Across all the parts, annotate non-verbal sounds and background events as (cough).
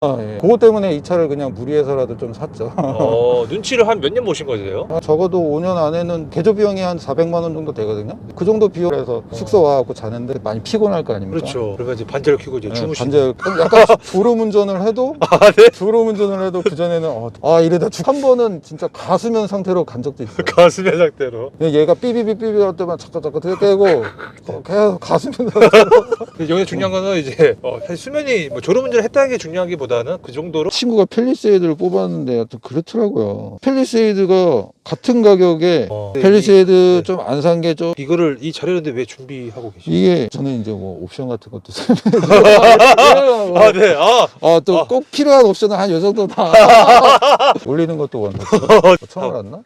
아, 예. 그것 때문에 이 차를 그냥 무리해서라도 좀 샀죠. 어, 눈치를 한 몇 년 보신 거세요? 아, 적어도 5년 안에는 개조 비용이 한 400만 원 정도 되거든요. 그 정도 비용에서 숙소 와갖고 자는데 많이 피곤할 거 아닙니까? 그렇죠. 그러면 이제 반대를 켜고 이제 예, 주무시는. 반절 약간 (laughs) 졸음 운전을 해도 아, 네. 졸음 운전을 해도 그 전에는 어, 아 이러다 죽- 한 번은 진짜 가수면 상태로 간 적도 있어요. (laughs) 가슴의 상태로. 그냥 얘가 삐비비 삐비 할 때만 잠깐 잠깐 깨고 어, 계속 가수면 (laughs) 상태로 근데 여기서 중요한 거는 이제 어, 사실 수면이 뭐 졸음 운전을 했다는 게 중요하기보 다는 그 정도로 친구가 펠리세이드를 뽑았는데 하여튼 그렇더라고요. 펠리세이드가 같은 가격에 어, 펠리세이드 네. 좀 안 산 게 좀 이거를 이 자료인데 왜 준비하고 계시죠? 이게 저는 이제 뭐 옵션 같은 것도 (laughs) 아, 네. 아, 아또 아. 꼭 필요한 옵션은 한 요 정도 다 (laughs) 올리는 것도 원하고 처음 알았나?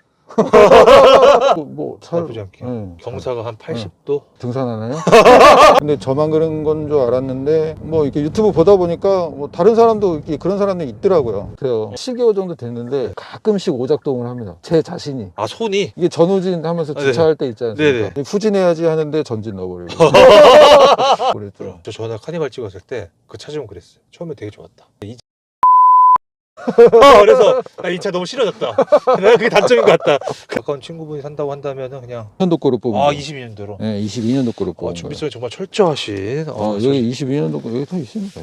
뭐 차- 나쁘지 않게. 응. 경사가 한 80도. 등산하나요? (laughs) 근데 저만 그런 건 줄 알았는데 뭐 이렇게 유튜브 보다 보니까 뭐 다른 사람도 이렇게 그런 사람들이 있더라고요. 그래요. 7개월 정도 됐는데 가끔씩 오작동을 합니다. 제 자신이. 아, 손이. 이게 전후진 하면서 아, 네. 주차할 때 있지 않습니까? 네네. 후진해야지 하는데 전진 넣어버리고. (laughs) 그랬죠. 저 전화 카니발 찍었을 때 그 차 좀 그랬어요. 처음에 되게 좋았다. 이... 아, (laughs) 그래서 나 이 차 너무 싫어졌다. 내가 (laughs) 그게 단점인 것 같다. 가까운 친구분이 산다고 한다면은 그냥 22년도 거로 뽑은 아 거예요. 22년도로. 네, 22년도 거로 어, 뽑은 거예요. 준비성이 정말 철저하신. 어, 어, 여기 22년도 거 여기 더 있습니다.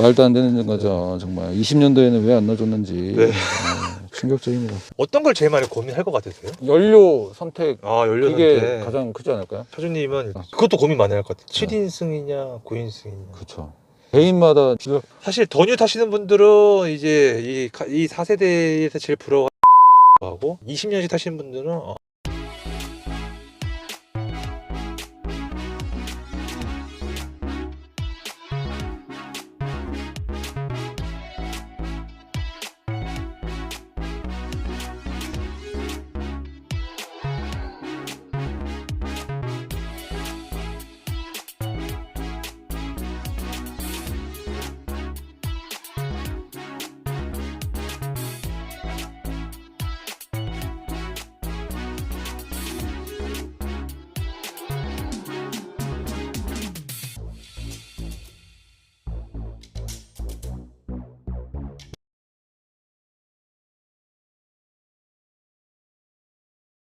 말도 안 되는 거죠. 정말 20년도에는 왜 안 넣어줬는지 네. 어, 충격적입니다. 어떤 걸 제일 많이 고민할 것 같으세요? 연료 선택 아 연료 이게. 가장 크지 않을까요? 차주님은 아. 그것도 고민 많이 할 것 같아요. 7인승이냐 9인승이냐. 그렇죠. 개인마다 사실 더뉴 타시는 분들은 이제 이, 가- 이 4세대에서 제일 부러워하고 20년씩 타시는 분들은 어,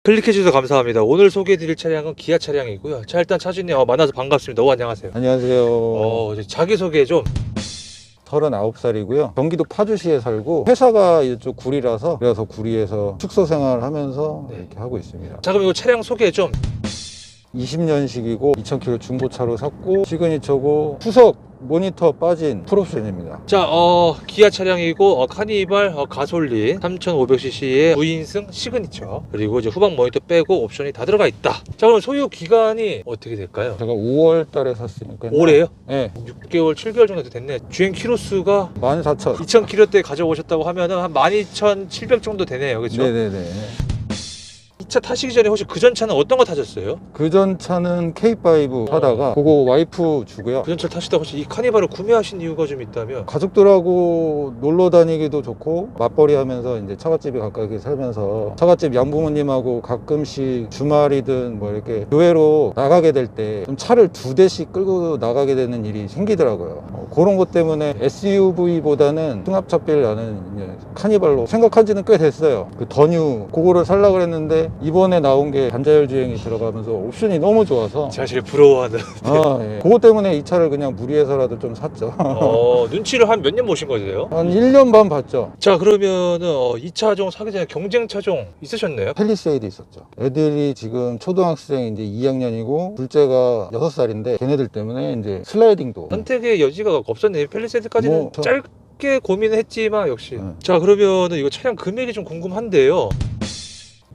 클릭해주셔서 감사합니다. 오늘 소개해드릴 차량은 기아 차량이고요. 자 일단 차주님 어, 만나서 반갑습니다. 오 안녕하세요. 안녕하세요. 어 이제 자기소개 좀 39살이고요. 경기도 파주시에 살고 회사가 이쪽 구리라서 그래서 구리에서 숙소 생활을 하면서 네. 이렇게 하고 있습니다. 자 그럼 이거 차량 소개 좀 20년식이고 2,000km 중고차로 샀고 시그니처고 후석 모니터 빠진 풀옵션입니다. 자, 어, 기아 차량이고, 어, 카니발, 어, 가솔린, 3500cc의 9인승 시그니처. 그리고 이제 후방 모니터 빼고 옵션이 다 들어가 있다. 자, 그럼 소유 기간이 어떻게 될까요? 제가 5월 달에 샀으니까 올해요? 네. 6개월, 7개월 정도 됐네. 주행 키로수가 14,000. 2,000km대 가져오셨다고 하면은 한 12,700 정도 되네요. 그렇죠? 네네네. 이차 타시기 전에 혹시 그 전 차는 어떤 거 타셨어요? 그 전 차는 K5 어. 타다가 그거 와이프 주고요. 그 전 차를 타시다가 혹시 이 카니발을 구매하신 이유가 좀 있다면? 가족들하고 놀러 다니기도 좋고 맞벌이 하면서 이제 처갓집에 가까이 살면서 처갓집 양부모님하고 가끔씩 주말이든 뭐 이렇게 교회로 나가게 될 때 좀 차를 두 대씩 끌고 나가게 되는 일이 생기더라고요. 어, 그런 것 때문에 SUV보다는 승합차비를 나는 이제 카니발로 생각한 지는 꽤 됐어요. 그 더뉴 그거를 살라 그랬는데 이번에 나온 게 반자율 주행이 들어가면서 옵션이 너무 좋아서 제일 부러워하는. 아, 예. 그것 때문에 이 차를 그냥 무리해서라도 좀 샀죠. 어, (laughs) 눈치를 한 몇 년 보신 거세요? 한 1년 반 봤죠. 자 그러면은 어, 이 차종 사기 전에 경쟁 차종 있으셨나요? 펠리세이드 있었죠. 애들이 지금 초등학생 이제 2학년이고 둘째가 6살인데 걔네들 때문에 이제 슬라이딩도 선택의 여지가 없었네요. 펠리세이드까지는 뭐, 저- 짧게 고민을 했지만 역시. 네. 자 그러면은 이거 차량 금액이 좀 궁금한데요.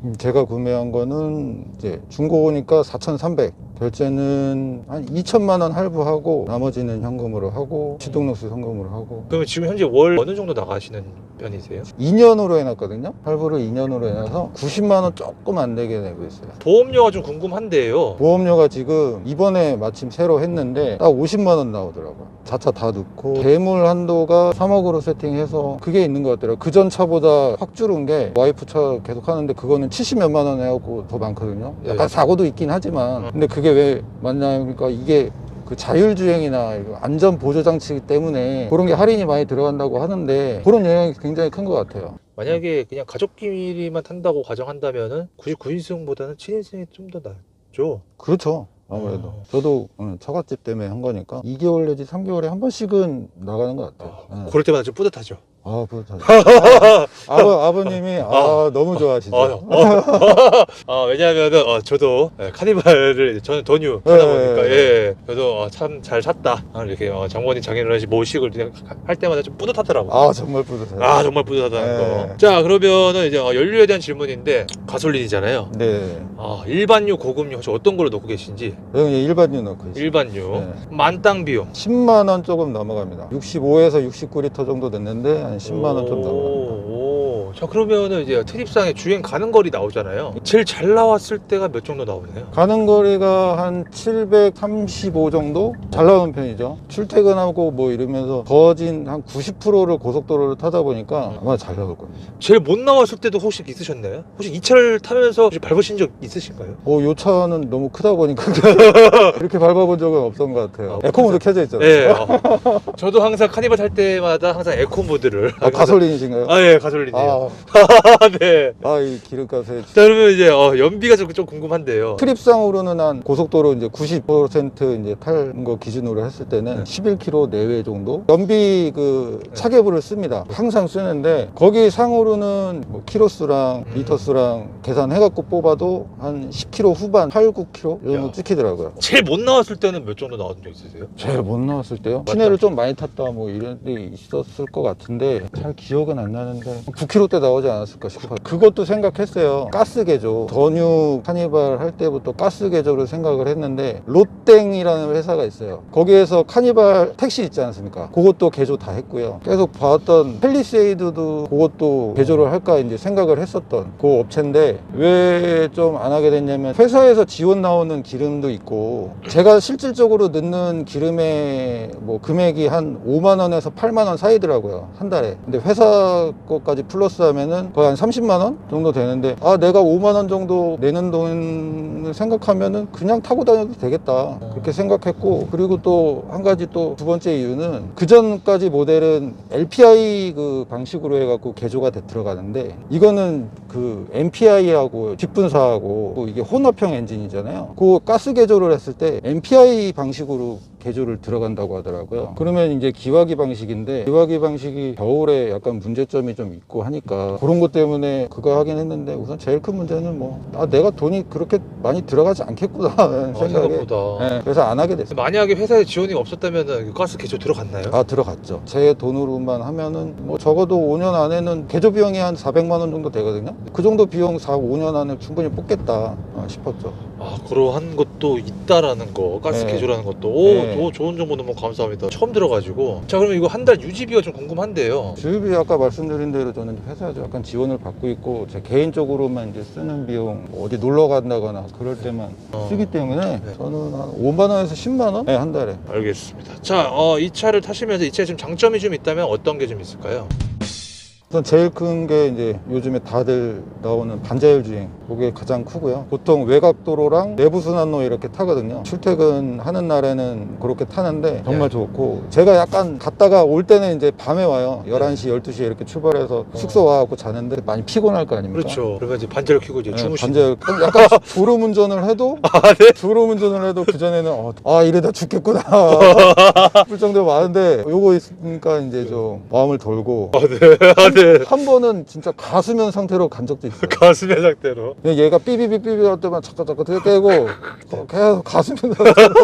음, 제가 구매한 거는 이제 중고니까 4,300 결제는 한 2천만 원 할부하고 나머지는 현금으로 하고 취등록세 현금으로 하고 그러면 지금 현재 월 어느 정도 나가시는 편이세요? 2년으로 해놨거든요. 할부를 2년으로 해놔서 90만 원 조금 안 되게 내고 있어요. 보험료가 좀 궁금한데요. 보험료가 지금 이번에 마침 새로 했는데 딱 50만 원 나오더라고요. 자차 다 넣고 대물 한도가 3억으로 세팅해서 그게 있는 것 같더라고요. 그 전 차보다 확 줄은 게 와이프 차 계속 하는데 그거는 70몇만 원 해갖고 더 많거든요. 약간 네. 사고도 있긴 하지만 근데 그게 왜 맞냐니까 이게 그 자율주행이나 안전 보조 장치 때문에 그런 게 할인이 많이 들어간다고 하는데 그런 영향이 굉장히 큰 것 같아요. 만약에 그냥 가족끼리만 탄다고 가정한다면은 굳이 9인승보다는 7인승이 좀 더 낫죠. 그렇죠. 아무래도 어. 저도 응, 처갓집 때문에 한 거니까 2개월 내지 3개월에 한 번씩은 나가는 것 같아요. 응. 그럴 때마다 좀 뿌듯하죠. 아, 그렇죠. 아, 아, 아버님이 아, 너무 좋아하시죠. 어, 어, 왜냐하면은 어, 저도 예, 카니발을 저는 네. 하다 보니까 예, 저도 어, 참 잘 샀다 아, 이렇게 어, 장모님 장인어른이 모식을 그냥 할 때마다 좀 뿌듯하더라고. 요 아, 정말 뿌듯해요. 아 정말 뿌듯하다는 네. 거. 자 그러면은 이제 어, 연료에 대한 질문인데 가솔린이잖아요. 네. 아 일반유 고급유 혹시 어떤 걸로 넣고 계신지 여기 일반유 넣고 있어요. 일반유 네. 만땅 비용 10만 원 조금 넘어갑니다. 65에서 69리터 정도 됐는데 한 10만 원좀 넘어갑니다. 오, 자 그러면은 이제 트립상에 주행 가는 거리 나오잖아요. 제일 잘 나왔을 때가 몇 정도 나오나요? 가는 거리가 한 735 정도 잘 나오는 편이죠. 출퇴근하고 뭐 이러면서 거진 한 90%를 고속도로를 타다 보니까 아마 잘 나올 겁니다. 제일 못 나왔을 때도 혹시 있으셨나요? 혹시 이 차를 타면서 혹시 밟으신 적 있으신가요? 어, 요 차는 너무 크다 보니까 (laughs) 이렇게 밟아본 적은 없던 것 같아요. 아, 에코모드 켜져 있잖아요. 네. 어. 저도 항상 카니발 탈 때마다 항상 에코 모드를. 아, 가솔린이신가요? 아, 예, 가솔린이에요. 아, 네. 아, 이 기름값에 자, 그러면 이제 어, 연비가 좀, 좀 궁금한데요. 트립상으로는 한 고속도로 이제 90% 이제 탈 거 기준으로 했을 때는 네. 11km 내외 정도 연비 그 차계부를 씁니다. 항상 쓰는데 거기 상으로는 뭐 키로수랑 음. 리터수랑 계산해갖고 뽑아도 한 10km 후반, 8, 9km 이 야. 정도 찍히더라고요. 제일 못 나왔을 때는 몇 정도 나왔던 적 있으세요? 제일 못 나왔을 때요? 시내를 좀 많이 탔다 뭐 이런 데 있었을 것 같은데 잘 기억은 안 나는데 9km 대 나오지 않았을까 싶어요. 그것도 생각했어요. 가스 개조. 전유 카니발 할 때부터 가스 개조를 생각을 했는데 롯땡이라는 회사가 있어요. 거기에서 카니발 택시 있지 않습니까? 그것도 개조 다 했고요. 계속 봤던 펠리세이드도 그것도 개조를 할까 이제 생각을 했었던 그 업체인데 왜 좀 안 하게 됐냐면 회사에서 지원 나오는 기름도 있고 제가 실질적으로 넣는 기름의 뭐 금액이 한 5만 원에서 8만 원 사이더라고요 한 달에. 근데 회사 것까지 플러스 하면은 거의 한 30만 원 정도 되는데 아 내가 5만 원 정도 내는 돈을 생각하면은 그냥 타고 다녀도 되겠다 그렇게 생각했고 그리고 또 한 가지 또 두 번째 이유는 그 전까지 모델은 LPI 그 방식으로 해갖고 개조가 돼 들어가는데 이거는 그 MPI하고 뒷분사하고 이게 혼합형 엔진이잖아요. 그 가스 개조를 했을 때 MPI 방식으로 개조를 들어간다고 하더라고요. 그러면 이제 기화기 방식인데 기화기 방식이 겨울에 약간 문제점이 좀 있고 하니까 그런 것 때문에 그거 하긴 했는데 우선 제일 큰 문제는 뭐 아, 내가 돈이 그렇게 많이 들어가지 않겠구나 (laughs) 아, 생각에 생각보다. 네, 그래서 안 하게 됐어요. 만약에 회사에 지원이 없었다면 가스 개조 들어갔나요? 아 들어갔죠. 제 돈으로만 하면은 뭐 적어도 5년 안에는 개조 비용이 한 400만 원 정도 되거든요. 그 정도 비용 4, 5년 안에 충분히 뽑겠다 어, 싶었죠. 아, 그러한 것도 있다라는 거, 가스 네. 개조라는 것도. 오, 네. 더 좋은 정보 너무 감사합니다. 처음 들어가지고. 자, 그러면 이거 한 달 유지비가 좀 궁금한데요. 주유비 아까 말씀드린 대로 저는 회사에서 약간 지원을 받고 있고 제 개인적으로만 이제 쓰는 비용 뭐 어디 놀러 간다거나 그럴 때만 어. 쓰기 때문에 네. 저는 한 5만 원에서 10만 원? 네, 한 달에. 알겠습니다. 자, 어, 이 차를 타시면서 이 차에 좀 장점이 좀 있다면 어떤 게 좀 있을까요? 우선 제일 큰 게 이제 요즘에 다들 나오는 반자율 주행 그게 가장 크고요 보통 외곽도로랑 내부 순환로 이렇게 타거든요 출퇴근하는 날에는 그렇게 타는데 정말 예. 좋고 제가 약간 갔다가 올 때는 이제 밤에 와요 11시 12시에 이렇게 출발해서 숙소 와갖고 자는데 많이 피곤할 거 아닙니까 그렇죠. 그러면 이제 반지를 켜고 이제 네, 주무시는. 반자율 (laughs) 약간 졸음 운전을 해도 아, 네? 졸음 운전을 해도 그 전에는 어, 아 이러다 죽겠구나 (laughs) (laughs) 싶을 정도로 많은데 요거 있으니까 이제 좀 마음을 돌고 아, 네. 아, 네. 한 번은 진짜 가수면 상태로 간 적도 있어요. (laughs) 가슴의 상태로. 얘가 삐비비 삐비 할 때만 잠깐 잠깐 깨고 어, 계속 가수면 (laughs) 상태로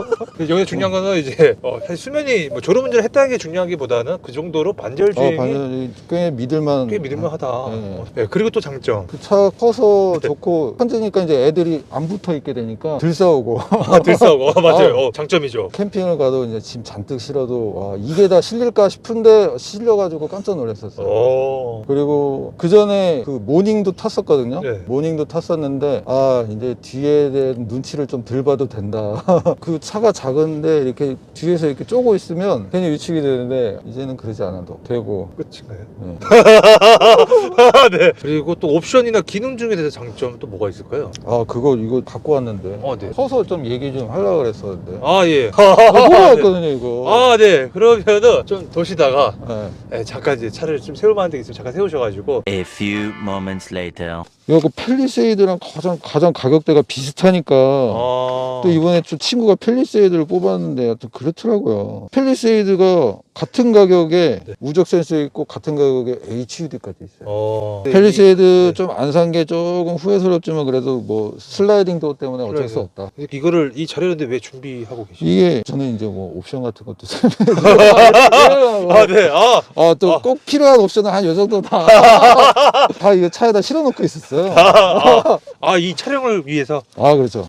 여기서 중요한 거는 이제 어, 사실 수면이 뭐 졸음 운전을 했다는 게 중요하기보다는 그 정도로 반절 어, 주행이 반전이 꽤 믿을만 꽤 믿을만하다. 네. 어, 네, 그리고 또 장점. 그 차 커서 (laughs) 네. 좋고 현재니까 이제 애들이 안 붙어 있게 되니까 들싸우고 아, 들싸고. 어, 맞아요. 어, 장점이죠. 캠핑을 가도 이제 짐 잔뜩 실어도 와, 이게 다 실릴까 싶은데 실려가지고 깜짝 놀랐었어요. 오. 어. 그리고 그 전에 그 모닝도 탔었거든요. 네. 모닝도 탔었는데 아 이제 뒤에 대한 눈치를 좀 덜 봐도 된다. (laughs) 그 차가 작은데 이렇게 뒤에서 이렇게 쪼고 있으면 괜히 위축이 되는데 이제는 그러지 않아도 되고. 끝인가요? 네. (laughs) 네. 그리고 또 옵션이나 기능 중에 대해서 장점 또 뭐가 있을까요? 아 그거 이거 갖고 왔는데 어, 네. 서서 좀 얘기 좀 하려고 그랬었는데. 아 예. 몰라왔거든요 이거. 아 네. 그러면은 좀 도시다가 네. 네, 잠깐 이제 차를 좀 세울 만한 데 있으면 잠깐 세우셔가지고 A few moments later. 이거 그 펠리세이드랑 가장 가장 가격대가 비슷하니까. 아... 또 이번에 좀 친구가 펠리세이드를 뽑았는데 하여튼 그렇더라고요. 펠리세이드가 같은 가격에 네. 우적 센서 있고 같은 가격에 HUD까지 있어요. 어... 펠리세이드 네. 좀안 산 게 조금 후회스럽지만 그래도 뭐 슬라이딩 도어 때문에 어쩔 수. 없다. 이거를 이 자료인데 왜 준비하고 계시죠? 이게 저는 이제 뭐 옵션 같은 것도 (laughs) 설명해 아 네. 아. 아, 또 아. 꼭 필요한 옵션은 한 요 정도 다. (laughs) 다 이거 차에다 실어놓고 있었어요. 아, 아, 이 촬영을 위해서 아, 그렇죠.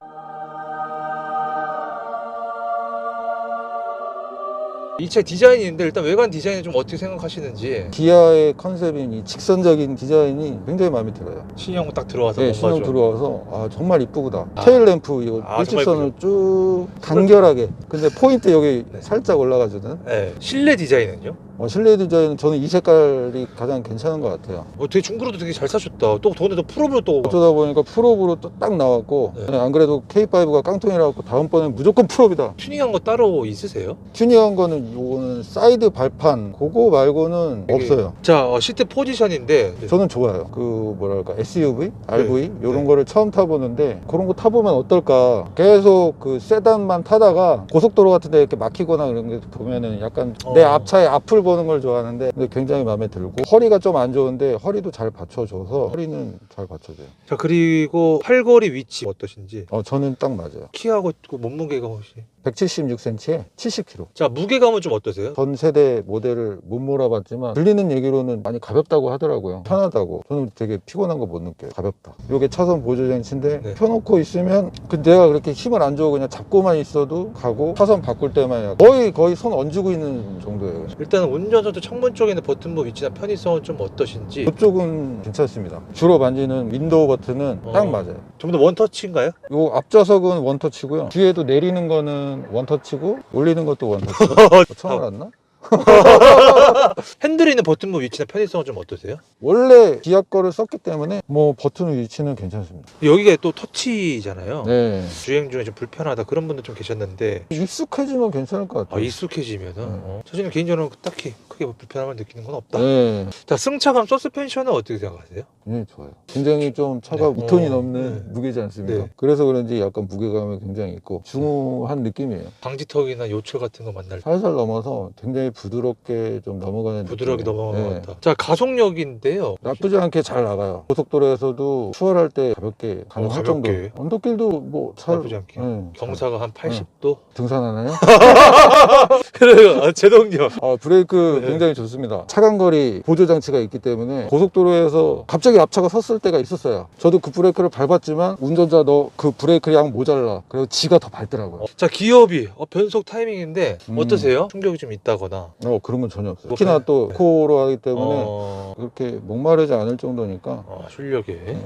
이 차 디자인인데 일단 외관 디자인은 좀 어떻게 생각하시는지 기아의 컨셉인 이 직선적인 디자인이 굉장히 마음에 들어요. 신형 딱 들어와서 네, 신형 좀 들어와서 아 정말 이쁘다. 아. 테일 램프 이거 아, 일직선을 쭉 간결하게. 근데 포인트 여기 네. 살짝 올라가주는. 네. 실내 디자인은요? 어, 실내 디자인 저는 이 색깔이 가장 괜찮은 것 같아요. 어, 되게 중고로도 되게 잘 사셨다. 또 더군다나 또 풀업으로 또 어쩌다 보니까 풀업으로 또 딱 나왔고 네. 안 그래도 K5가 깡통이라 갖고 다음번엔 무조건 풀업이다. 튜닝한 거 따로 있으세요? 튜닝한 거는 요거는 사이드 발판 그거 말고는 이게- 없어요. 자, 어, 시트 포지션인데 저는 좋아요. 그 뭐랄까 SUV, RV 이런 네. 거를 처음 타보는데 그런 거 타보면 어떨까? 계속 그 세단만 타다가 고속도로 같은데 이렇게 막히거나 그런 게 보면은 약간 내 어. 앞차의 앞을 보는 걸 좋아하는데 근데 굉장히 마음에 들고 허리가 좀 안 좋은데 허리도 잘 받쳐줘서 허리는 잘 받쳐줘요. 자, 그리고 팔걸이 위치 어떠신지 어 저는 딱 맞아요. 키하고 그 몸무게가 혹시 176cm에 70kg. 자, 무게감은 좀 어떠세요? 전 세대 모델을 못 몰아봤지만 들리는 얘기로는 많이 가볍다고 하더라고요. 편하다고. 저는 되게 피곤한 거 못 느껴요. 가볍다. 이게 차선 보조 장치인데 네. 펴놓고 있으면 그 내가 그렇게 힘을 안 주고 그냥 잡고만 있어도 가고 차선 바꿀 때만 거의 거의 손 얹고 있는 정도예요. 일단 운전석도 창문 쪽에 있는 버튼부 위치나 편의성은 좀 어떠신지 그쪽은 괜찮습니다. 주로 만지는 윈도우 버튼은 딱 어. 맞아요. 전부 다 원터치인가요? 요 앞좌석은 원터치고요. 뒤에도 내리는 거는 원터치고 올리는 것도 원터치. (laughs) 처음 알았나? (laughs) 핸들에 있는 버튼부 위치나 편의성은 좀 어떠세요? 원래 기아 거를 썼기 때문에 뭐 버튼 위치는 괜찮습니다. 여기가 또 터치잖아요. 네. 주행 중에 좀 불편하다 그런 분들 좀 계셨는데 익숙해지면 괜찮을 것 아, 같아요. 익숙해지면은 네. 어, 사실은 개인적으로 딱히 크게 뭐 불편함을 느끼는 건 없다. 네. 자 승차감 서스펜션은 어떻게 생각하세요? 네, 좋아요. 굉장히 좀 차가 네. 2톤이 어, 넘는 네. 무게지 않습니까? 네. 그래서 그런지 약간 무게감이 굉장히 있고 중후한 느낌이에요. 방지턱이나 요철 같은 거 만날 때 살살 넘어서 굉장히 부드럽게 좀 넘어가는 부드럽게 느낌이에요. 넘어간 네. 것 같다. 자 가속력인데요. 나쁘지 않게 잘 나가요. 고속도로에서도 추월할 때 가볍게 가능할 어, 정도. 가볍게. 언덕길도 뭐 잘, 나쁘지 않게. 네, 경사가 한 80도. 등산하나요? (laughs) 그래요. 아, 제동요. 아, 브레이크 네. 굉장히 좋습니다. 차간거리 보조 장치가 있기 때문에 고속도로에서 갑자기 앞차가 섰을 때가 있었어요. 저도 그 브레이크를 밟았지만 운전자 너 그 브레이크 양 모자라. 그래서 지가 더 밟더라고요. 자 기어비 어, 변속 타이밍인데 음. 어떠세요? 충격이 좀 있다거나. 어, 그런 건 전혀 없어요. 뭐, 특히나 네. 또 코로 하기 때문에 어, 그렇게 목마르지 않을 정도니까 어, 출력에.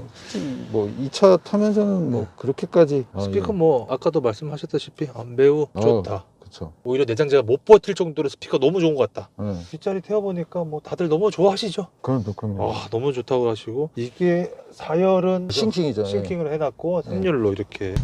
뭐 2차 타면서는 뭐 그렇게까지 아, 스피커 예. 뭐 아까도 말씀하셨다시피 아, 매우 어. 좋다. 그쵸. 오히려 내장재가 못 버틸 정도로 스피커 너무 좋은 것 같다. 네. 뒷자리 태워보니까 뭐 다들 너무 좋아하시죠? 그럼 또 그럼 아 너무 좋다고 하시고 이게 4열은 싱킹이죠. 예. 싱킹을 해놨고 3열로 이렇게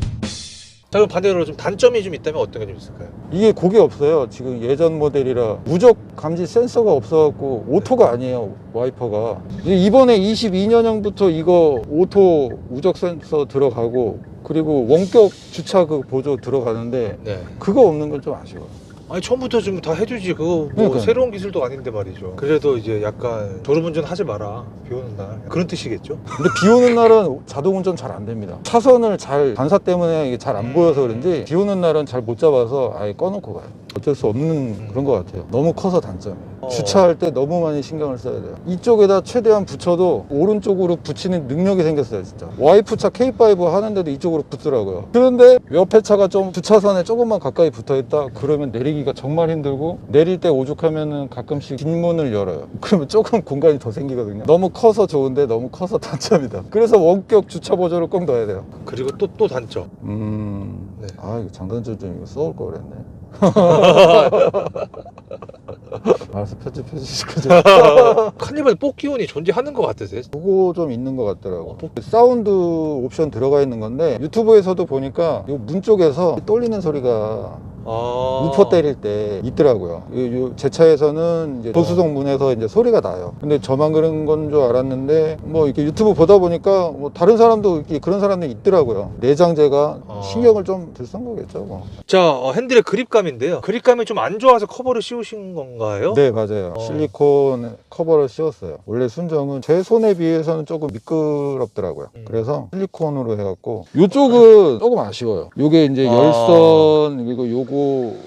자 그럼 반대로 좀 단점이 좀 있다면 어떤 게 좀 있을까요? 이게 곡이 없어요. 지금 예전 모델이라 무적 감지 센서가 없어갖고 오토가 아니에요. 와이퍼가. 이번에 22년형부터 이거 오토 우적 센서 들어가고 그리고 원격 주차 그 보조 들어가는데 네 그거 없는 건 좀 아쉬워요. 아니 처음부터 좀 다 해주지 그거 뭐 그러니까요. 새로운 기술도 아닌데 말이죠 그래도 이제 약간 졸음운전 하지 마라 비 오는 날 그런 뜻이겠죠? 근데 비 오는 날은 자동 운전 잘 안 됩니다. 차선을 잘 반사 때문에 이게 잘 안 보여서 그런지 비 오는 날은 잘 못 잡아서 아예 꺼놓고 가요. 어쩔 수 없는 그런 것 같아요. 너무 커서 단점이에요. 어. 주차할 때 너무 많이 신경을 써야 돼요. 이쪽에다 최대한 붙여도 오른쪽으로 붙이는 능력이 생겼어요, 진짜. 와이프 차 K5 하는데도 이쪽으로 붙더라고요. 그런데 옆에 차가 좀 주차선에 조금만 가까이 붙어 있다? 그러면 내리기가 정말 힘들고 내릴 때 오죽하면은 가끔씩 뒷문을 열어요. (laughs) 그러면 조금 공간이 더 생기거든요. 너무 커서 좋은데 너무 커서 단점이다. 그래서 원격 주차 보조를 꼭 넣어야 돼요. 그리고 또 또 단점. 음. 네. 아, 이거 장단점 좀 이거 써올 걸 그랬네. (laughs) (laughs) 알아서 편집 해 주시고 좀. (laughs) 카니발 뽑기운이 존재하는 것 같으세요? 그거 좀 있는 것 같더라고. 어, 뭐- 사운드 옵션 들어가 있는 건데 유튜브에서도 보니까 요 문 쪽에서 떨리는 소리가 아. 우퍼 때릴 때 있더라고요. 요, 요- 제 차에서는 이제 도수동 문에서 이제 소리가 나요. 근데 저만 그런 건 줄 알았는데 뭐 이렇게 유튜브 보다 보니까 뭐 다른 사람도 이렇게 그런 사람들이 있더라고요. 내장재가 아. 신경을 좀 들쓴 거겠죠. 뭐. 자, 어, 핸들의 그립감인데요. 그립감이 좀 안 좋아서 커버를 씌우신 건가요? 네 맞아요 어. 실리콘 커버를 씌웠어요 원래 순정은 제 손에 비해서는 조금 미끄럽더라고요 음. 그래서 실리콘으로 해갖고 이쪽은 조금 아쉬워요 요게 이제 아. 열선 그리고 요거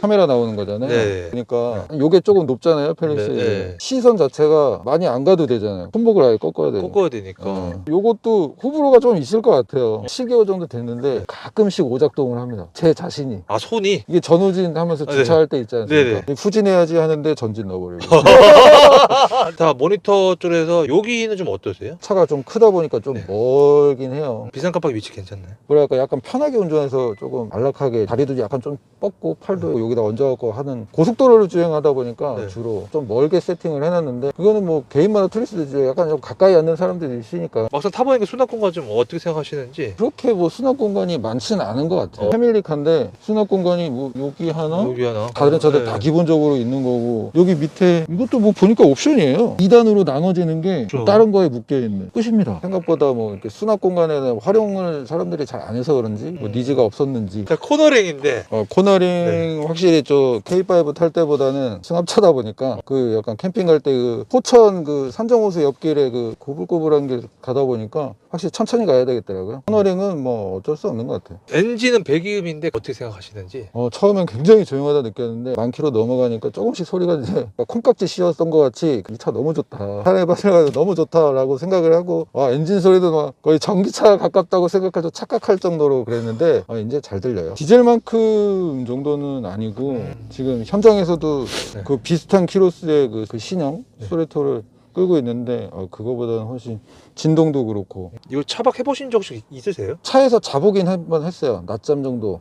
카메라 나오는 거잖아요 네. 그러니까 요게 조금 높잖아요 펠릭스 네, 네. 시선 자체가 많이 안 가도 되잖아요 손목을 아예 꺾어야 되니까 꺾어야 되니까. 어. 요것도 호불호가 좀 있을 것 같아요 7개월 정도 됐는데 가끔씩 오작동을 합니다 제 자신이 아, 손이? 이게 전후진 하면서 아, 네. 주차할 때 있잖아요. 네네. 후진해야지 하는데 전진 넣어버리고. (laughs) 다 모니터 쪽에서 여기는 좀 어떠세요? 차가 좀 크다 보니까 좀 네. 멀긴 해요. 비상 깜빡이 위치 괜찮나요? 뭐랄까 약간 편하게 운전해서 조금 안락하게 다리도 약간 좀 뻗고 팔도 여기다 얹어갖고 하는 고속도로를 주행하다 보니까 네. 주로 좀 멀게 세팅을 해놨는데 그거는 뭐 개인마다 있죠. 약간 좀 가까이 앉는 사람들이 있으니까 막상 타보니까 수납 공간 좀 어떻게 생각하시는지 그렇게 뭐 수납 공간이 많지는 않은 것 같아요. 어. 패밀리카인데 수납 공간이 뭐 여기 하나 여기 하나 다른 차들 네. 다 기본적으로 있는 거고 여기 밑에 이것도 뭐 보니까 옵션이에요 2단으로 나눠지는 게 그렇죠. 다른 거에 묶여 있는 끝입니다 생각보다 뭐 이렇게 수납 공간에 대한 활용을 사람들이 잘 안 해서 그런지 뭐 음. 니즈가 없었는지 자, 코너링인데 어, 코너링 네. 확실히 저 K5 탈 때보다는 승합차다 보니까 그 약간 캠핑 갈 때 그 포천 그 산정호수 옆길에 그 고불고불한 길 가다 보니까 확실히 천천히 가야 되겠더라고요 코너링은 뭐 어쩔 수 없는 것 같아요 엔진은 배기음인데 어떻게 생각하시는지 어, 처음엔 굉장히 조용하다 느꼈는데 만 킬로 넘어가니까 조금씩 소리가 이제 콩깍지 씌웠던 것 같이 이 차 너무 좋다. 차에 받으가지고 너무 좋다라고 생각을 하고 와 엔진 소리도 막 거의 전기차 가깝다고 생각해서 착각할 정도로 그랬는데 아, 이제 잘 들려요. 디젤만큼 정도 는 아니고 음. 지금 현장에서도 네. 그 비슷한 키로수의 그, 그 신형 네. 스토레토를 끌고 있는데 어, 그거보다는 훨씬 진동도 그렇고 이거 차박 해보신 적 혹시 있으세요? 차에서 자보긴 한번 했어요. 낮잠 정도.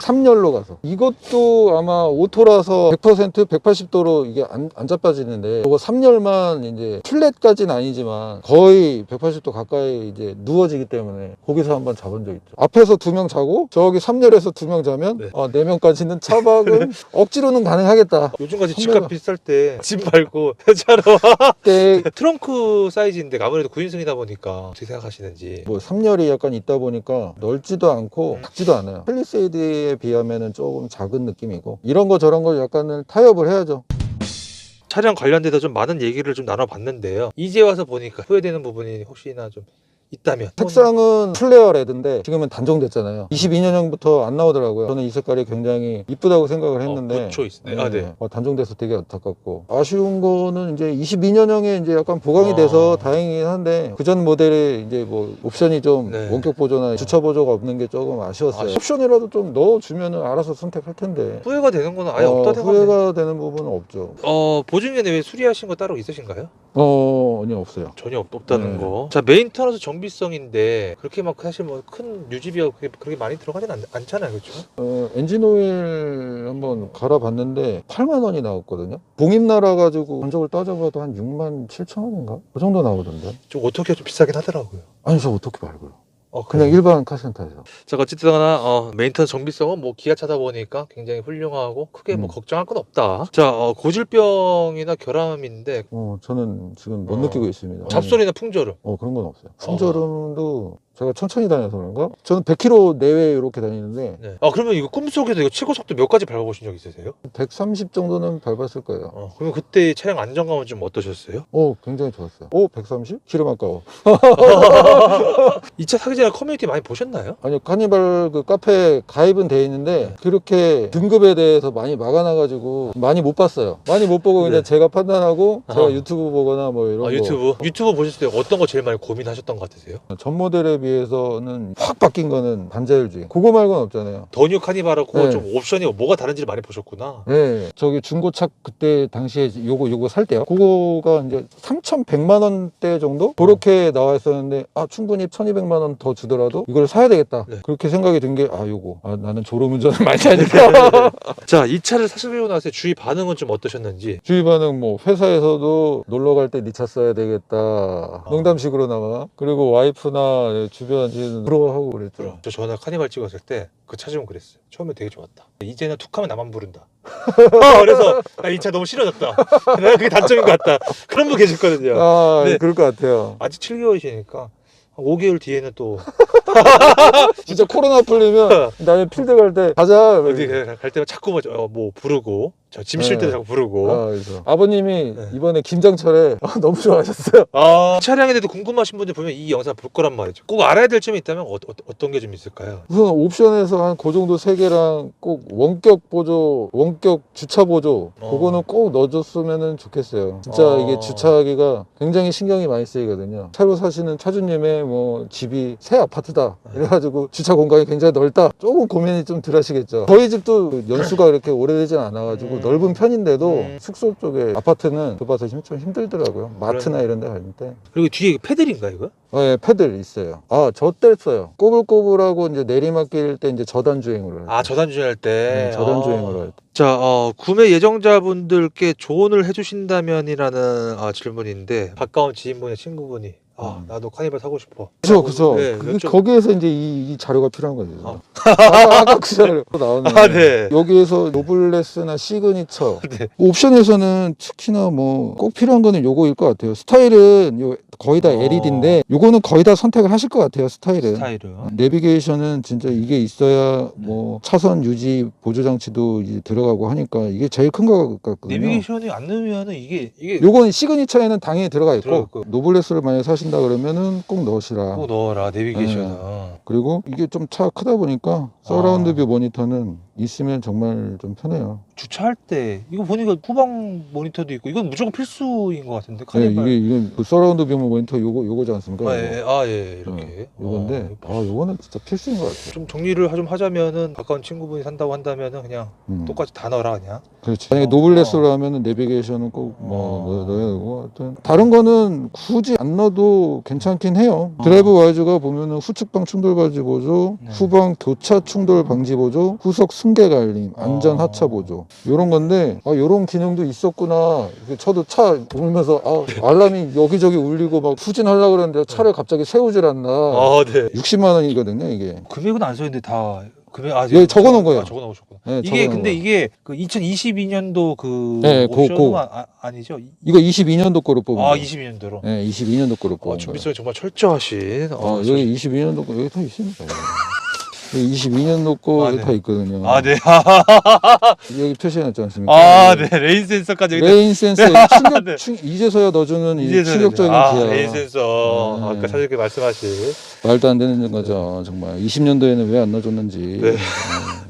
3열로 가서. 이것도 아마 오토라서 100% 180도로 이게 안, 안 자빠지는데, 그거 3열만 이제 플랫까지는 아니지만 거의 180도 가까이 이제 누워지기 때문에 거기서 한번 자본 적 있죠. 앞에서 두 명 자고 저기 3열에서 두 명 자면 네. 어, 4명까지는 차박은 (laughs) 억지로는 가능하겠다. 요즘같이 집값 비쌀 때 집 말고 (laughs) 차로 그때 트렁크 사이즈인데 아무래도 9인승이다 보니까 어떻게 생각하시는지 뭐 3열이 약간 있다 보니까 넓지도 않고 음. 작지도 않아요. 펠리세이드 에 비하면은 조금 작은 느낌이고 이런 거 저런 거 약간은 타협을 해야죠. 차량 관련돼서 좀 많은 얘기를 좀 나눠봤는데요 이제 와서 보니까 후회되는 부분이 혹시나 좀 있다면 색상은 플레어 레드인데 지금은 단종됐잖아요. 22년형부터 안 나오더라고요. 저는 이 색깔이 굉장히 이쁘다고 생각을 했는데 어, 고초 있- 네. 아, 네. 어, 단종돼서 되게 안타깝고 아쉬운 거는 이제 22년형에 이제 약간 보강이 아. 돼서 다행이긴 한데 그전 모델에 이제 뭐 옵션이 좀 네. 원격 보조나 주차 보조가 없는 게 조금 아쉬웠어요. 옵션이라도 좀 넣어주면 은 알아서 선택할 텐데. 후회가 되는 건 아예 어, 없다 생각해요 후회가 되는 부분은 없죠. 어 보증년에 왜 수리하신 거 따로 있으신가요? 어, 아니요, 없어요. 전혀 없, 없다는 네. 거. 자 메인 터너스 정비성인데 그렇게 막 사실 뭐 큰 유지비가 그렇게, 그렇게 많이 들어가진 않, 않잖아요, 그렇죠? 어, 엔진 오일 한번 갈아봤는데 8만 원이 나왔거든요. 봉임 나라가지고 견적을 따져봐도 한 6만 7천 원인가? 그 정도 나오던데. 좀 어떻게 좀 비싸긴 하더라고요. 아니, 저 어떻게 말고요. 어, 그냥 그래요? 일반 카센터에서. 자 어쨌든나 어, 메인터너스 정비성은 뭐 기아 차다 보니까 굉장히 훌륭하고 크게 뭐 음. 걱정할 건 없다. 자 어, 고질병이나 결함인데 어, 저는 지금 못 어. 느끼고 있습니다. 잡소리나 풍절음. 어, 그런 건 없어요. 풍절음도 제가 천천히 다녀서 그런가? 저는 100km 내외 이렇게 다니는데 네. 아 그러면 이거 꿈속에서 이거 최고 속도 몇 가지 밟아보신 적 있으세요? 130 정도는 밟았을 거예요. 어, 그러면 그때 차량 안정감은 좀 어떠셨어요? 오, 굉장히 좋았어요. 오, 130? 기름 아까워. (laughs) 이 차 사기 전에 커뮤니티 많이 보셨나요? 아니요, 카니발 그 카페 가입은 돼 있는데 그렇게 등급에 대해서 많이 막아놔가지고 많이 못 봤어요. 많이 못 보고 그냥 네. 제가 판단하고 제가 아하. 유튜브 보거나 뭐 이런 아, 거 유튜브 유튜브 보셨을 때 어떤 거 제일 많이 고민하셨던 것 같으세요? 전 모델에 비해 서는 확 바뀐 거는 반자율주행. 그거 말고는 없잖아요. 더 뉴 카니발하고 네. 좀 옵션이 뭐가 다른지를 많이 보셨구나. 네, 저기 중고차 그때 당시에 요거 요거 살 때요. 그거가 이제 3,100만 원대 정도 그렇게 나와 있었는데 아 충분히 1,200만 원 더 주더라도 이걸 사야 되겠다. 네. 그렇게 생각이 든 게 아 요거 아 나는 졸음운전을 (laughs) 많이 하니까 (laughs) 자, 이 차를 사시고 나서 주위 반응은 좀 어떠셨는지. 주위 반응 뭐 회사에서도 놀러 갈때네차 써야 되겠다 농담식으로 나와 그리고 와이프나 주변 지인 부러워하고 그랬죠. 저 전화 카니발 찍었을 때 그 차 좀 그랬어요. 처음에 되게 좋았다. 이제는 툭하면 나만 부른다. 어, (laughs) 그래서 이차 너무 싫어졌다. 나 그게 단점인 것 같다. 그런 분 계셨거든요. 아 네. 그럴 것 같아요. 아직 7개월이시니까 5개월 뒤에는 또 (laughs) 진짜 코로나 풀리면 나는 필드 갈 때 가자. 어디 갈 때만 자꾸 뭐, 어, 뭐 부르고 저 짐쉴 네. 자꾸 부르고 아, 그래서 아버님이 네. 이번에 김장철에 (laughs) 아, 너무 좋아하셨어요. 아, 차량에 대해서 궁금하신 분들 보면 이 영상 볼 거란 말이죠. 꼭 알아야 될 점이 있다면 어, 떤 게 좀 있을까요? 우선 옵션에서 한 그 정도 세 개랑 꼭 원격 보조, 원격 주차 보조 어. 그거는 꼭 넣어줬으면 좋겠어요. 진짜 어. 이게 주차하기가 굉장히 신경이 많이 쓰이거든요. 새로 사시는 차주님의 뭐 집이 새 아파트다 이래가지고 주차 공간이 굉장히 넓다. 조금 고민이 좀 덜하시겠죠. 저희 집도 그 연수가 (laughs) 그렇게 오래되진 않아가지고 음. 넓은 편인데도 음. 숙소 쪽에 아파트는 좁아서 힘- 좀 힘들더라고요. 마트나 이런 데 갈 때. 그리고 뒤에 패들인가 이거? 어, 예, 패들 있어요. 아, 저 뗐어요. 꼬불꼬불하고 이제 내리막길 때 이제 저단 주행으로. 아 저단 주행할 때. 네, 저단 어. 주행으로 할 때. 자, 어, 구매 예정자분들께 조언을 해주신다면이라는 아, 질문인데 가까운 지인분의 친구분이 아 음. 나도 카니발 사고 싶어. 그죠, 그죠. 네, 그, 거기에서 이제 이, 이 자료가 필요한 거죠. 어. 아, 아까 그 자료 (laughs) 나오는. 아, 네. 여기에서 노블레스나 시그니처. 네. 옵션에서는 특히나 뭐 꼭 필요한 거는 요거일 것 같아요. 스타일은 요 거의 다 어. LED인데 요거는 거의 다 선택을 하실 것 같아요. 스타일은. 스타일은. 내비게이션은 진짜 이게 있어야 뭐 차선 유지 보조 장치도 이제 들어가고 하니까 이게 제일 큰 것 같거든요. 내비게이션이 안 넣으면은 이게 이게 요거는 시그니처에는 당연히 들어가 있고 들어가 있고. 노블레스를 만약 사신 다 그러면은 꼭 넣으시라. 꼭 넣어라 내비게이션은. 그리고 이게 좀 차가 크다 보니까 서라운드 뷰 모니터는 있으면 정말 좀 편해요. 주차할 때 이거 보니까 후방 모니터도 있고 이건 무조건 필수인 것 같은데 네, 카니발. 이게 이건 그 서라운드 뷰 모니터 요거 요거지 않습니까? 아. 예, 아, 예, 이렇게. 어, 요건데 어, 아 요거는 진짜 필수인 것 같아요. 좀 정리를 좀 하자면은 가까운 친구분이 산다고 한다면은 그냥 음, 똑같이 다 넣어라 그냥. 그렇지. 만약에 어, 노블레스로 하면은 내비게이션은 꼭 뭐 어. 넣어야 되고 하여튼 다른 거는 굳이 안 넣어도 괜찮긴 해요. 어. 드라이브 와이즈가 보면은 후측방 충돌 방지 보조, 네. 후방 교차 충돌 방지 보조, 후속 승계 갈림, 안전 어. 하차 보조 요런 건데 아 요런 기능도 있었구나. 이렇게 저도 차 울면서 아 알람이 여기저기 울리고 막 후진하려고 그러는데 차를 갑자기 세우질 않나. 아, 네. 60만 원이거든요 이게. 금액은 안 써있는데 다 금액 아 여기 적어놓은 거예요. 아, 적어놓으셨구나. 네, 이게 적어놓은 근데 거. 이게 그 2022년도 그 네, 고- 옵션은 고. 아, 아, 니죠 이거 22년도 거로 뽑은 아 거예요. 22년도로. 네, 22년도 거로 어, 뽑은 거예요. 준비성이 정말 철저하신. 어, 어, 여기 22년도 거 여기 다 있습니다. 여기 22년도 거 아, 네. 다 있거든요. 아 네. (laughs) 여기 표시해놨지 않습니까? 아 네. 레인 센서까지 여기다 레인 센서 (laughs) 충격, 네. 충, 이제서야 넣어주는 이 이제서야 충격적인 아, 기아 레인 센서. 네. 아까 사장님께 말씀하신. 말도 안 되는 거죠 정말 20년도에는 왜 안 넣어줬는지 네. 네,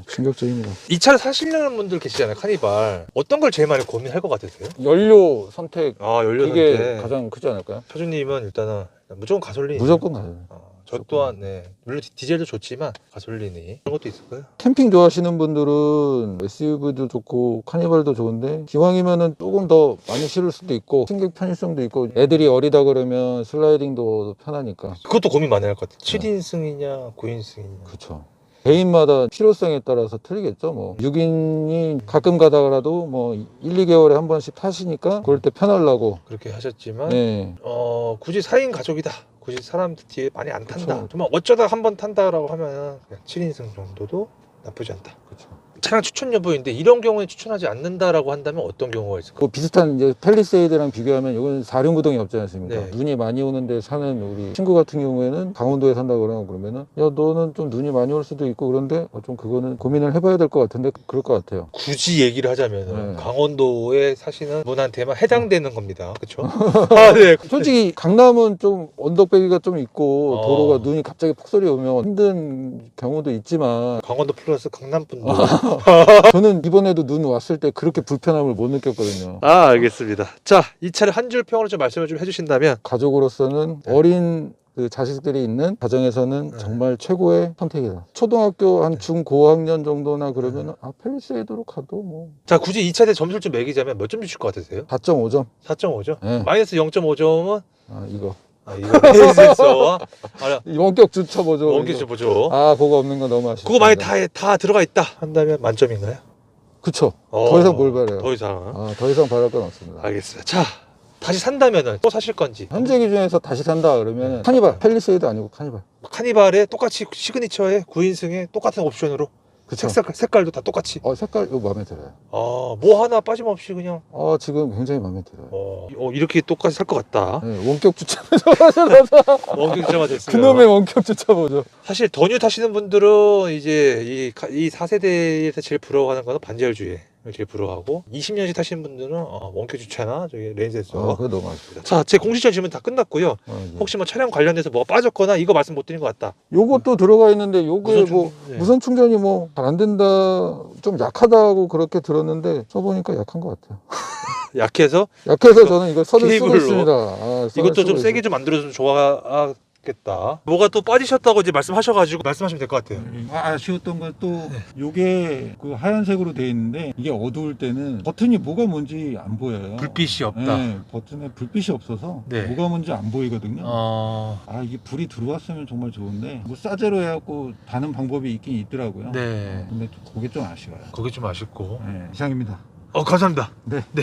충격적입니다. 이 차를 사시려는 분들 계시잖아요. 카니발. 어떤 걸 제일 많이 고민할 것 같으세요? 연료 선택 아 연료 이게 선택. 가장 크지 않을까요? 차주님은 일단은 무조건 가솔린. 무조건 가요. 어, 저 또한 네 물론 디- 디젤도 좋지만 가솔린이 그런 것도 있을까요? 캠핑 좋아하시는 분들은 SUV도 좋고 카니발도 좋은데 기왕이면은 조금 더 많이 실을 수도 있고 승객 편의성도 있고 애들이 어리다 그러면 슬라이딩도 편하니까 그것도 고민 많이 할 것 같아요. 7인승이냐 9인승이냐. 그렇죠. 개인마다 필요성에 따라서 틀리겠죠. 뭐 6인이 가끔 가다가라도 뭐 1, 2개월에 한 번씩 타시니까 그럴 때 편하려고. 그렇게 하셨지만 네. 어 굳이 4인 가족이다. 굳이 사람 뒤에 많이 안 탄다. 그쵸. 정말 어쩌다 한 번 탄다라고 하면 그냥 7인승 정도도 나쁘지 않다. 그렇죠. 차량 추천 여부인데 이런 경우에 추천하지 않는다라고 한다면 어떤 경우가 있을까요? 그 비슷한 이제 펠리세이드랑 비교하면 이건 사륜구동이 없지 않습니까? 네. 눈이 많이 오는데 사는 우리 친구 같은 경우에는 강원도에 산다 그러면 그러면은 야 너는 좀 눈이 많이 올 수도 있고 그런데 어, 좀 그거는 고민을 해봐야 될 것 같은데 그럴 것 같아요. 굳이 얘기를 하자면 네. 강원도에 사시는 분한테만 해당되는 겁니다. 그렇죠? (laughs) 아, 네. 솔직히 강남은 좀 언덕배기가 좀 있고 어. 도로가 눈이 갑자기 폭설이 오면 힘든 경우도 있지만 강원도 플러스 강남 분들. (laughs) (laughs) 저는 이번에도 눈 왔을 때 그렇게 불편함을 못 느꼈거든요. 아, 알겠습니다. 자, 이 차를 한 줄 평으로 좀 말씀을 좀 해주신다면 가족으로서는 네. 어린 그 자식들이 있는 가정에서는 네. 정말 최고의 선택이다. 초등학교 한 중 고학년 정도나 그러면 아 펠리세이드로 가도 뭐 자, 굳이 이 차에 대해 점수를 좀 매기자면 몇 점 주실 것 같으세요? 4.5점. 4.5죠? 네. 마이너스 0.5점은 아 이거 아, 이거 (laughs) 아, 이 원격 주차 보죠. 원기 좀 보죠. 아 그거 없는 거 너무 아쉽다. 그거 만약 다, 다 들어가 있다 한다면 만점인가요? 그쵸. 어, 더 이상 뭘 바래요? 더 이상. 아, 더 이상 바랄 건 없습니다. 알겠어요. 자, 다시 산다면은 또 사실 건지. 현재 기준에서 다시 산다 그러면 카니발 펠리세이드 아니고 카니발. 카니발에 똑같이 시그니처에 9인승에 똑같은 옵션으로 그쵸. 색깔, 색깔도 다 똑같이. 어 색깔 이거 마음에 들어요. 아, 뭐 하나 빠짐없이 그냥 어 지금 굉장히 마음에 들어요. 어, 어, 이렇게 똑같이 살 것 같다. 네, 원격 주차 (laughs) 원격자가 됐어요. 그놈의 원격 주차 보죠. 사실 더뉴 타시는 분들은 이제 이, 가- 이 4세대에서 제일 부러워하는 거는 반절주에 제일 부러워하고 20년씩 타시는 분들은 어, 원격 주차나 저기 레인 센서. 아 그거 너무 아쉽다. 자, 제 공식적 질문 다 끝났고요. 어, 예. 혹시 뭐 차량 관련돼서 뭐가 빠졌거나 이거 말씀 못 드린 것 같다. 요것도 들어가 있는데 요게 무선 뭐 충전, 네. 무선 충전이 뭐 잘 안 된다 좀 약하다고 그렇게 들었는데 써보니까 약한 것 같아요. (laughs) 약해서 약해서 저는 이거 선을 쓰고 케이블로. 있습니다. 아, 선을 이것도 쓰고 좀 있어요. 세게 좀 만들어주면 좋아하 겠다. 뭐가 또 빠지셨다고 이제 말씀하셔가지고 말씀하시면 될 것 같아요. 아, 아쉬웠던 건 또 요게 그 하얀색으로 돼 있는데 이게 어두울 때는 버튼이 뭐가 뭔지 안 보여요. 불빛이 없다. 네, 버튼에 불빛이 없어서 네. 뭐가 뭔지 안 보이거든요. 어, 아 이게 불이 들어왔으면 정말 좋은데 뭐 싸제로 해갖고 다는 방법이 있긴 있더라고요. 네. 근데 그게 좀 아쉬워요. 거기 좀 아쉽고. 네, 이상입니다. 어, 감사합니다. 네. 네.